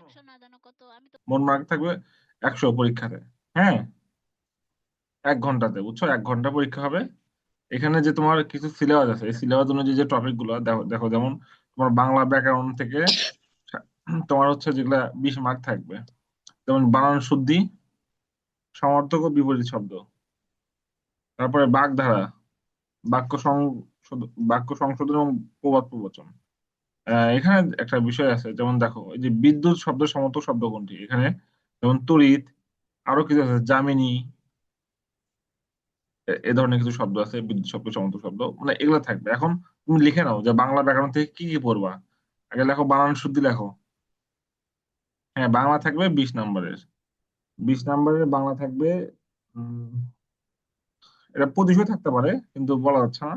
একশো না জানো কত? আমি তো মোট মার্ক থাকবে একশো পরীক্ষাতে। হ্যাঁ? এক ঘন্টাতে বুঝছ? এক ঘণ্টা পরীক্ষা হবে। এখানে যে তোমার কিছু সিলেবাস আছে এই সিলেবাস অনুযায়ী যে টপিকগুলো দেখো দেখো যেমন তোমার বাংলা ব্যাকরণ থেকে তোমার হচ্ছে যেগুলা বিশ মার্ক থাকবে। যেমন বানান শুদ্ধি সমার্থক ও বিপরীত শব্দ। তারপরে বাগধারা বাক্য সংশোধন বাক্য সংশোধন এবং প্রবাদ প্রবচন। এখানে একটা বিষয় আছে, যেমন দেখো, এই যে বিদ্যুৎ শব্দ সমর্থক শব্দ কোনটি? এখানে যেমন তড়িৎ, আরও কিছু আছে, যামিনী, এ ধরনের কিছু শব্দ আছে, বিদ্যুৎ শব্দ সমর্থক শব্দ মানে এগুলো থাকবে। এখন তুমি লিখে নাও যে বাংলা ব্যাকরণ থেকে কি কি পড়বা। আগে লেখো বানান শুদ্ধি লেখো। হ্যাঁ বাংলা থাকবে বিশ নম্বরের। বিশ নম্বরের বাংলা থাকবে এটা পঁচিশও থাকতে পারে, কিন্তু বলা যাচ্ছে না।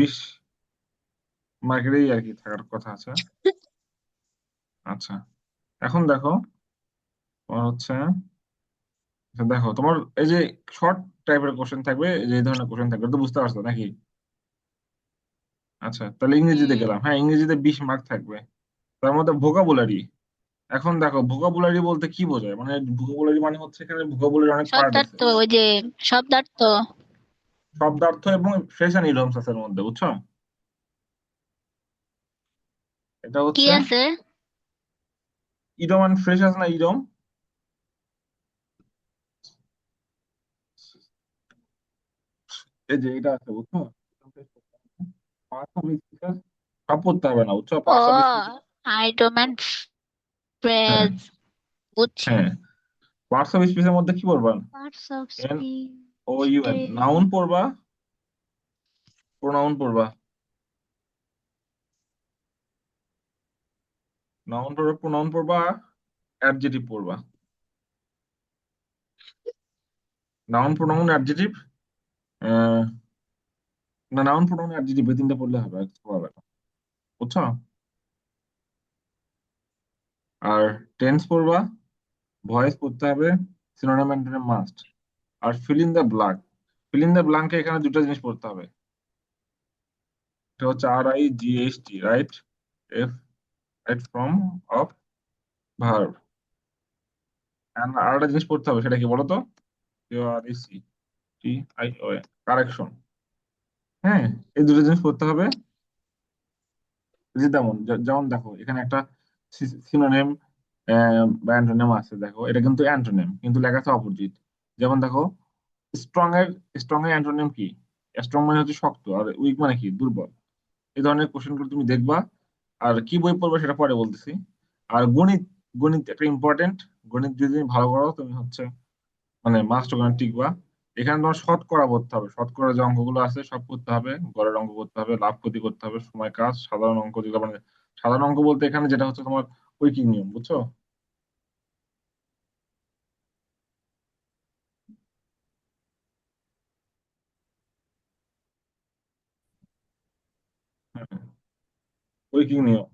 বিশ মার্কেটেই আর কি থাকার কথা আছে। আচ্ছা এখন দেখো তোমার হচ্ছে আচ্ছা দেখো তোমার এই যে শর্ট টাইপের কোশ্চেন থাকবে যে ধরনের কোশ্চেন থাকবে তো বুঝতে পারছ নাকি? আচ্ছা তাহলে ইংরেজিতে গেলাম। হ্যাঁ ইংরেজিতে বিশ মার্ক থাকবে। তার মধ্যে ভোকাবুলারি এখন দেখো ভোকাবুলারি বলতে কি বোঝায়? মানে ভোকাবুলারি মানে হচ্ছে এখানে ভোকাবুলারি অনেক পার্ট আছে। শব্দার্থ ওই যে শব্দার্থ। শব্দার্থ এবং ফ্রেশ এন্ড ইডিয়মস আছে এর মধ্যে বুঝছ? এটা কি হচ্ছে আছে? ইডম এন্ড ফ্রেশ আছে না ইডম এই যে এটা আছে বুঝছ? না বুঝছ? আইটেম হ্যাঁ। ফ্রেজ বুঝছি। হ্যাঁ। পার্টস অফ স্পিচের মধ্যে কি পড়বা? Parts of speech O U N noun পড়বা? প্রোনাউন পড়বা? নাউন পড়বা প্রোনাউন পড়বা অ্যাডজেটিভ পড়বা। নাউন প্রোনাউন অ্যাডজেটিভ না নাউন প্রোনাউন অ্যাডজেটিভ এই তিনটা পড়লে হবে না বুঝছ? আর টেন্স পড়বা ভয়েস পড়তে হবে synonym antonym must R fill in the blank fill in the ব্ল্যাঙ্কে এখানে দুটো জিনিস পড়তে হবে। এটা হচ্ছে R I G H T right F right form of verb আর একটা জিনিস পড়তে হবে, সেটা কি বলতো? কারেকশন হ্যাঁ এই দুটো জিনিস পড়তে হবে। যেমন যেমন দেখো, এখানে একটা সিনোনিম বা অ্যান্টোনিম আছে, দেখো। এটা কিন্তু অ্যান্টোনিম কিন্তু লেখা আছে অপোজিট যেমন দেখো স্ট্রং এর স্ট্রং এর অ্যান্টোনিম কি? স্ট্রং মানে হচ্ছে শক্ত, আর উইক মানে কি? দুর্বল। এই ধরনের কোশ্চেনগুলো তুমি দেখবা আর কি বই পড়বে সেটা পরে বলতেছি। আর গণিত গণিত একটা ইম্পর্টেন্ট গণিত যদি তুমি ভালো করো, তুমি হচ্ছে মানে মাস্টার গণিত টিকবা। এখানে তোমার শতকরা করতে হবে। শতকরা যে অঙ্কগুলো আছে, সব করতে হবে। গড়ের অঙ্ক করতে হবে, লাভ ক্ষতি করতে হবে, সময় কাজ, সাধারণ অঙ্ক যেগুলো মানে সাধারণ অঙ্ক বলতে এখানে যেটা হচ্ছে তোমার ঐকিক নিয়ম, বুঝছ হ্যাঁ ঐকিক নিয়ম।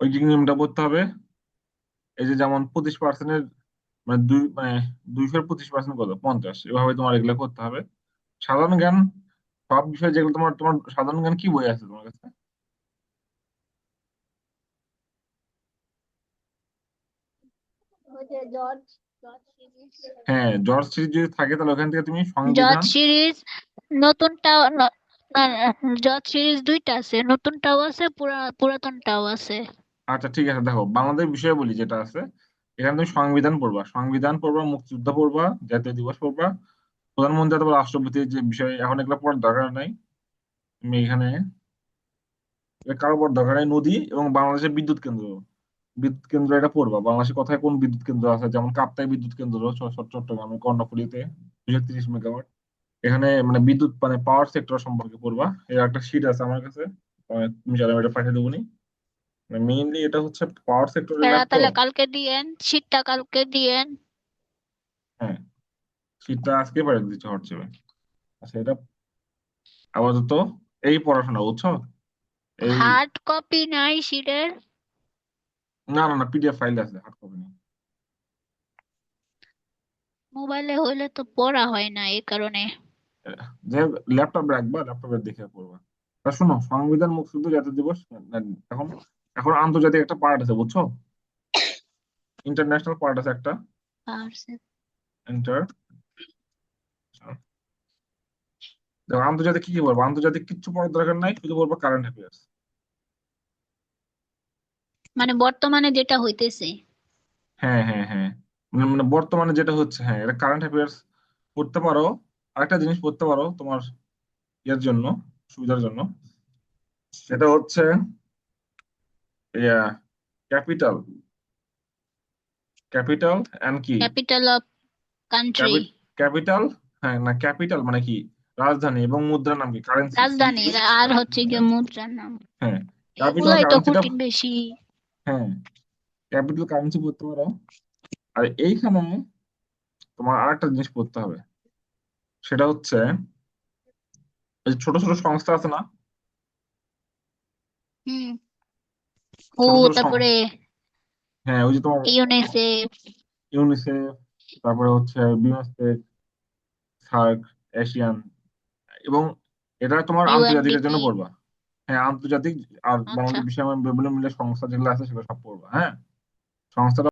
ঐকিক নিয়মটা পড়তে হবে। এই যে যেমন পঁচিশ পার্সেন্টের মানে দুই মানে দুইশোর পঁচিশ পার্সেন্ট কত? পঞ্চাশ। এভাবে তোমার এগুলো করতে হবে। সাধারণ জ্ঞান সব বিষয় যেগুলো তোমার তোমার সাধারণ জ্ঞান কি বই আছে তোমার কাছে? হ্যাঁ জর্জ সিরিজ যদি থাকে তাহলে ওখান থেকে তুমি জর্জ সিরিজ নতুনটাও না, সিরিজ দুইটা আছে নতুনটাও আছে পুরা পুরাতনটাও আছে। আচ্ছা ঠিক আছে দেখো বাংলাদেশ বিষয় বলি যেটা আছে এখানে তুমি সংবিধান পড়বা। সংবিধান পড়বা মুক্তিযুদ্ধ পড়বা জাতীয় দিবস পড়বা প্রধানমন্ত্রী অথবা রাষ্ট্রপতির যে বিষয় এখন এগুলো পড়ার দরকার নাই। তুমি এখানে কারও পড়ার দরকার নেই নদী এবং বাংলাদেশের বিদ্যুৎ কেন্দ্র। বিদ্যুৎ কেন্দ্র এটা পড়বা বাংলাদেশে কোথায় কোন বিদ্যুৎ কেন্দ্র আছে? যেমন কাপ্তাই বিদ্যুৎ কেন্দ্র চট্টগ্রামে কর্ণফুলীতে দুইশো তিরিশ মেগাওয়াট। এখানে মানে বিদ্যুৎ মানে পাওয়ার সেক্টর সম্পর্কে পড়বা। এর একটা শিট আছে আমার কাছে তুমি চাইলে এটা পাঠিয়ে দেবো নি। মেইনলি এটা হচ্ছে পাওয়ার ল্যাব তো তাহলে কালকে দিয়েন শীতটা কালকে দিয়েন হ্যাঁ শীতটা আজকে পাঠিয়ে দিচ্ছে হোয়াটসঅ্যাপে। আচ্ছা এটা আপাতত এই পড়াশোনা বুঝছ? এই হার্ড কপি নাই শীটের না না না পিডিএফ ফাইল আছে হার্ড কপি নেই। মোবাইলে হইলে তো পড়া হয় না এই কারণে। যে ল্যাপটপ রাখবা ল্যাপটপে দেখে পড়বা আর শোনো সংবিধান মুক্তিযুদ্ধ জাতীয় দিবস এখন এখন আন্তর্জাতিক একটা পার্ট আছে বুঝছ? ইন্টারন্যাশনাল পার্ট আছে একটা। ইন্টার দেখো আন্তর্জাতিক কি কি বলব? আন্তর্জাতিক কিচ্ছু পড়ার দরকার নাই শুধু বলব কারেন্ট অ্যাফেয়ার্স মানে বর্তমানে যেটা হইতেছে। হ্যাঁ হ্যাঁ হ্যাঁ। মানে মানে বর্তমানে যেটা হচ্ছে হ্যাঁ এটা কারেন্ট অ্যাফেয়ার্স পড়তে পারো। আরেকটা জিনিস পড়তে পারো তোমার ইয়ের জন্য সুবিধার জন্য। সেটা হচ্ছে ক্যাপিটাল ক্যাপিটাল এন্ড কি ক্যাপিটাল অফ কান্ট্রি ক্যাপিটাল হ্যাঁ না ক্যাপিটাল মানে কি? রাজধানী এবং মুদ্রার নাম কি? কারেন্সি রাজধানী আর হচ্ছে গিয়ে মুদ্রার নাম। হ্যাঁ ক্যাপিটাল তো কারেন্সিটা কঠিন বেশি। হ্যাঁ ক্যাপিটাল কারেন্সি পড়তে পারো। আর এইখানে তোমার আরেকটা জিনিস পড়তে হবে। সেটা হচ্ছে এই ছোট ছোট সংস্থা আছে না? হুম। ও তারপরে হ্যাঁ ওই যে তোমার ইউনিসেফ। ইউনিসেফ তারপরে হচ্ছে বিমস্টেক সার্ক এশিয়ান এবং এটা তোমার আন্তর্জাতিকের জন্য পড়বা। হ্যাঁ আন্তর্জাতিক আর আচ্ছা। বাংলাদেশ বিষয় বিভিন্ন মিলে সংস্থা যেগুলো আছে সেগুলো সব পড়বা হ্যাঁ? সংস্থাটা